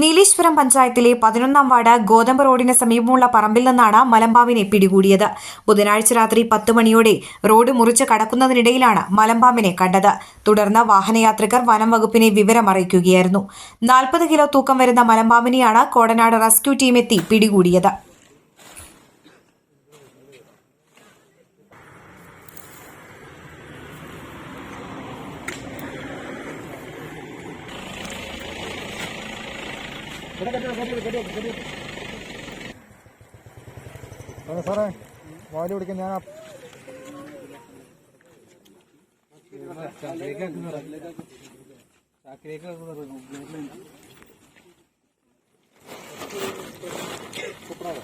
നീലേശ്വരം പഞ്ചായത്തിലെ പതിനൊന്നാം വാർഡ് ഗോതമ്പ് റോഡിന് സമീപമുള്ള പറമ്പിൽ നിന്നാണ് മലമ്പാമ്പിനെ പിടികൂടിയത്. ബുധനാഴ്ച രാത്രി പത്ത് മണിയോടെ റോഡ് മുറിച്ച് കടക്കുന്നതിനിടയിലാണ് മലമ്പാമ്പിനെ കണ്ടത്. തുടർന്ന് വാഹനയാത്രികർ വനം വകുപ്പിനെ വിവരമറിയിക്കുകയായിരുന്നു നാൽപ്പത് കിലോ തൂക്കം വരുന്ന മലമ്പാമ്പിനെയാണ് കോടനാട് റെസ്ക്യൂ ടീം എത്തി പിടികൂടിയത്. അതെ സാറേ വാൽ പിടിക്കാൻ ഞാൻ സൂപ്പറാണ്